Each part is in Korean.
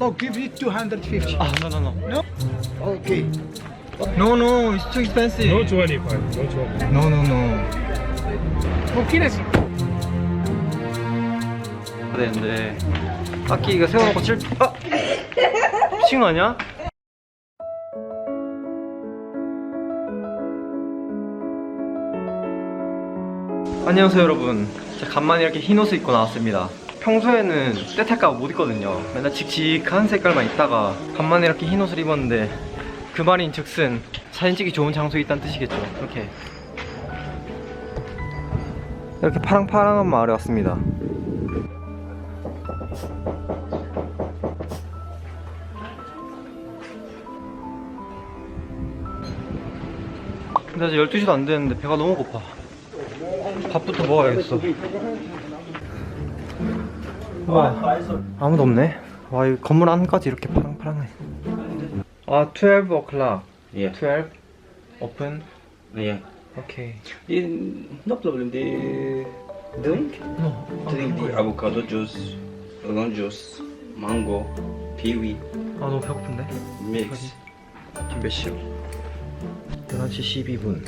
Oh, give it 250. 아, no, no, no. No? Okay. No, no, it's too expensive. No 25, no 25. No, no, no. Let's 되는데 딱히 이거 세워놓고 칠 아! 미친 거 아니야? 안녕하세요 여러분 제가 간만에 이렇게 흰 옷을 입고 나왔습니다 평소에는 때탈까 못 입거든요. 맨날 칙칙한 색깔만 입다가 간만에 이렇게 흰 옷을 입었는데 그 말인 즉슨 사진 찍기 좋은 장소에 있다는 뜻이겠죠. 이렇게. 이렇게 파랑파랑한 마을에 왔습니다. 근데 아직 12시도 안 되는데 배가 너무 고파. 밥부터 먹어야겠어 와 아무도 없네 와 이 건물 안까지 이렇게 파랑파랑해 아 12 o'clock Yeah. 12 open Yeah. 오케이 In, no problem. They drink. no Drink the avocado juice, lemon juice, mango, kiwi, 아 너무 배고픈데 mix. 지금 몇 시요? 11시 12분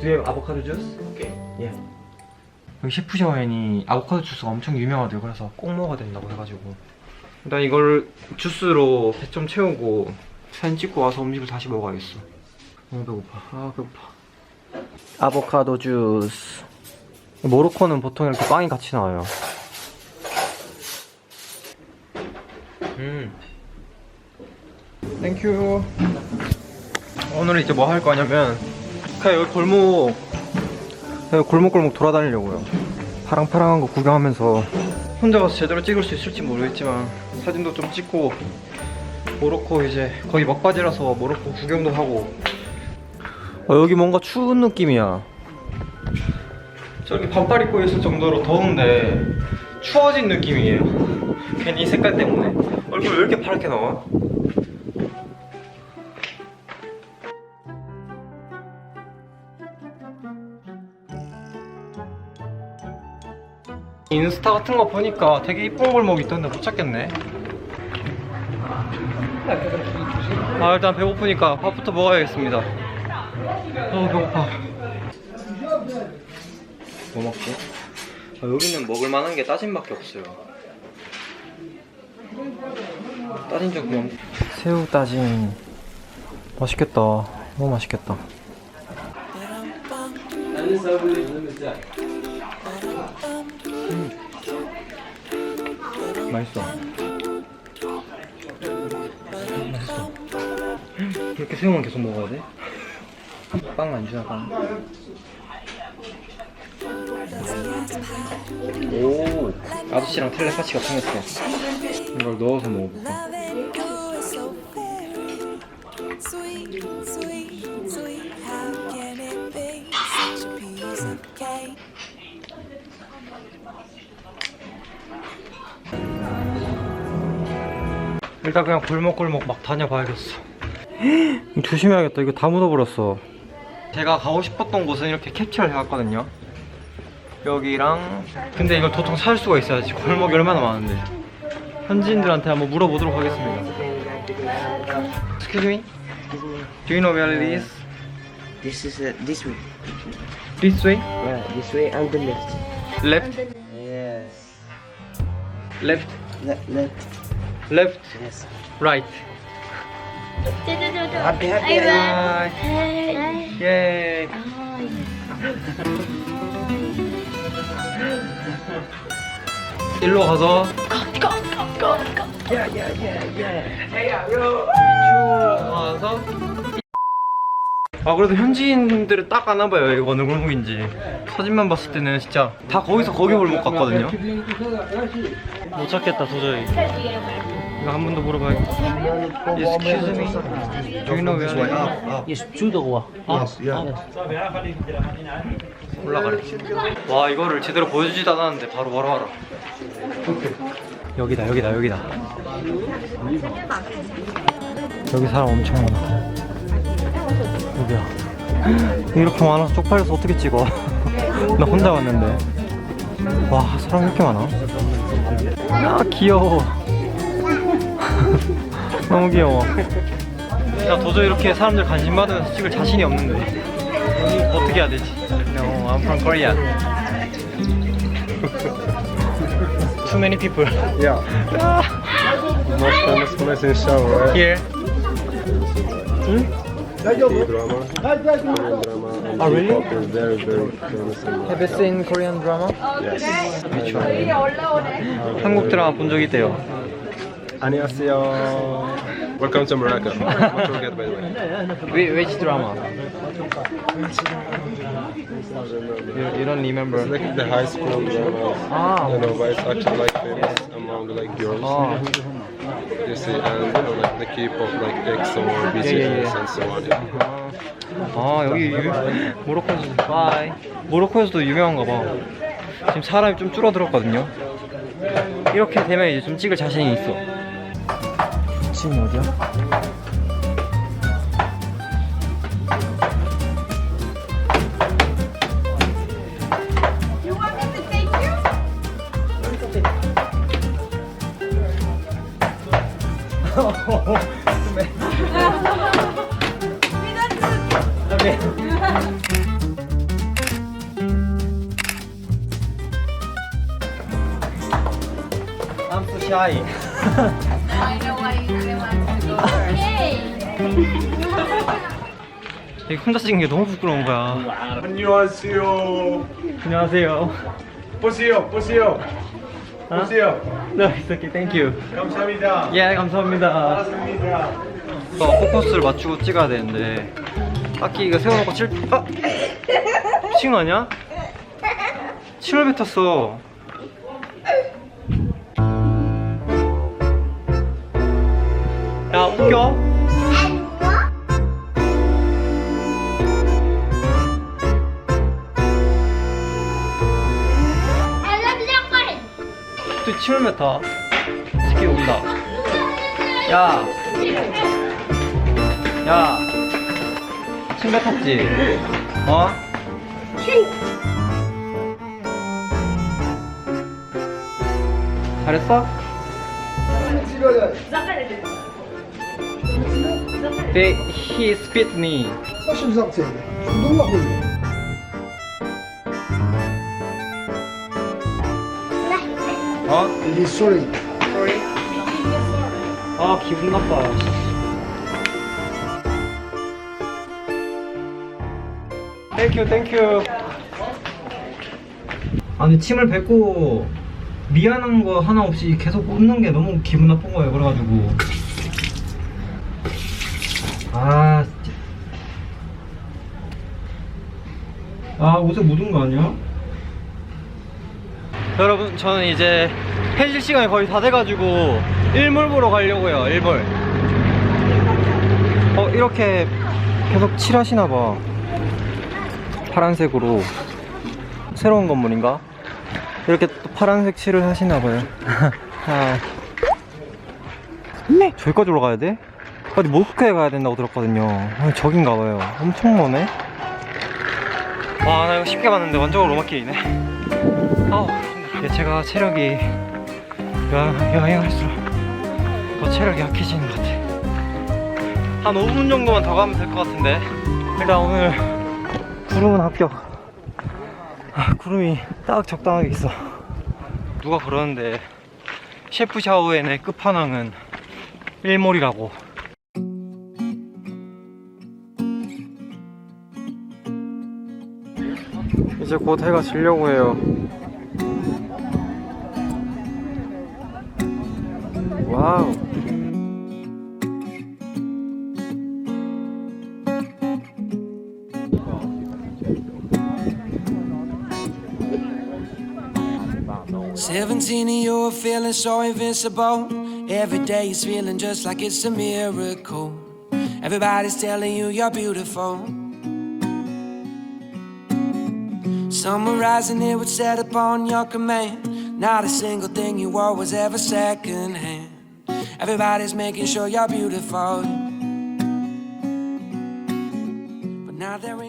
Do you have avocado juice? Okay. 예. 여기 셰프샤워엔이 아보카도 주스가 엄청 유명하대요. 그래서 꼭 먹어야 된다고 해가지고 일단 이걸 주스로 배 좀 채우고 사진 찍고 와서 음식을 다시 먹어야겠어. 너무 배고파. 아 배고파. 아보카도 주스. 모로코는 보통 이렇게 빵이 같이 나와요. 음. 땡큐. 오늘 이제 뭐 할 거냐면 그냥 여기 골목 골목골목 돌아다니려고요. 파랑파랑한 거 구경하면서 혼자 가서 제대로 찍을 수 있을지 모르겠지만 사진도 좀 찍고 모로코 이제 거기 막바지라서 모로코 구경도 하고 어, 여기 뭔가 추운 느낌이야. 저기 반팔 입고 있을 정도로 더운데 추워진 느낌이에요. 괜히 이 색깔 때문에 얼굴 왜 이렇게 파랗게 나와? 인스타 같은 거 보니까 되게 이쁜 골목 있던데 못 찾겠네. 아 일단 배고프니까 밥부터 먹어야겠습니다. 어 배고파. 뭐 먹지? 아, 여기는 먹을 만한 게 따진밖에 없어요. 따진 좀 그냥 새우 따진 맛있겠다. 너무 맛있겠다. 맛있어. 맛있어. 이렇게 새우만 계속 먹어야 돼? 빵 안 주나 빵? 오 아저씨랑 텔레파치가 통했어. 이걸 넣어서 먹어볼까? 일단 그냥 골목골목 막 다녀봐야겠어. 이거 조심해야겠다. 이거 다 묻어버렸어. 제가 가고 싶었던 곳은 이렇게 캡처를 해왔거든요. 여기랑 근데 이걸 도통 찾을 수가 있어야지. 골목이 얼마나 많은데. 현지인들한테 한번 물어보도록 하겠습니다. Excuse me. Do you know where it is? This is uh, this way. This way? Yeah, this way and the left. Left? Yes. Left? Left, left. Left? Yes. Right? Happy, happy. Bye. 예. 일로 가서 쭉 가서 아 그래도 현지인들은 딱 아나 봐요 이거 어느 골목인지 사진만 봤을 때는 진짜 다 거기서 거기 골목 같거든요 못 찾겠다 도저히 이거 한 번 더 물어봐야겠다 Excuse me Do you know where I am? Yes, to the wall. 올라가래. 와 이거를 제대로 보여주지도 않았는데 바로 바로 알아. 여기다 여기다 여기다. 여기 사람 엄청 많아. 여기야. 이렇게 많아. 쪽팔려서 어떻게 찍어? 나 혼자 왔는데. 와 사람 이렇게 많아. 아 귀여워. 너무 귀여워. 나 도저히 이렇게 사람들 관심 받으면서 찍을 자신이 없는데 어떻게 해야 되지? No, I'm from Korea. Too many people Yeah. Most famous place in show, right? here. Drama. Korean drama. Oh, really? K-pop is very, very famous in Have you seen Korean drama? Yes. Which one? 한국 드라마 본 적 있대요. 안녕하세요. Welcome to Morocco. Don't forget, by the way. Whi- Which drama? You, you don't remember? It's like the high school drama. Ah. You know, but it's actually like famous among like girls. 아, You see, and you know, like the K-pop, like EXO, BTS, yeah, yeah. and so on. Yeah. 아 여기 유, 모로코에서도 바이 모로코에서도 유명한가 봐 지금 사람이 좀 줄어들었거든요 이렇게 되면 이제 좀 찍을 자신이 있어 지금 어디야? Shy I know why you didn't want to go. 되게 혼자 찍는 게 너무 부끄러운 거야 안녕하세요. 안녕하세요 보세요, 보세요, 어? 보세요. No, it's okay, thank you 감사합니다. 예, 감사합니다 반갑습니다. 어, 포커스를 맞추고 찍어야 되는데 딱히 이거 세워놓고 칠.. 아! 미친 거 아니야? 침을 뱉었어 야 웃겨? 또 침을 뱉어 새끼 온다 야 야, 침 뱉었지? 어? 잘했어? They, he spit me. 어? Sorry. 아 기분 나빠. 땡큐 땡큐. 아니 침을 뱉고 미안한 거 하나 없이 계속 웃는 게 너무 기분 나쁜 거예요. 그래가지고 아 진짜. 아 옷에 묻은 거 아니야? 여러분 저는 이제 해질 시간이 거의 다 돼가지고 일몰 보러 가려고요 일몰 어 이렇게 계속 칠하시나 봐 파란색으로 새로운 건물인가? 이렇게 또 파란색 칠을 하시나 봐요 아. 저기까지 올라가야 돼? 어디 모스크에 가야 된다고 들었거든요. 아, 저긴가 봐요. 엄청 머네. 와 나 이거 쉽게 봤는데 완전 오르막길이네. 아우 근데 제가 체력이 여행, 여행 할수록 더 체력이 약해지는 것 같아. 한 5분 정도만 더 가면 될 것 같은데. 일단 오늘 구름은 합격. 아, 구름이 딱 적당하게 있어. 누가 그러는데 셰프 샤오엔의 끝판왕은 일몰이라고 이제 곧 해가 지려고 해요 와우. Seventeen and you're feeling so invincible. Every day is feeling just like it's a miracle. Everybody's telling you you're beautiful. Summarizing it would set upon your command. Not a single thing you wore was ever secondhand. Everybody's making sure you're beautiful. But now there.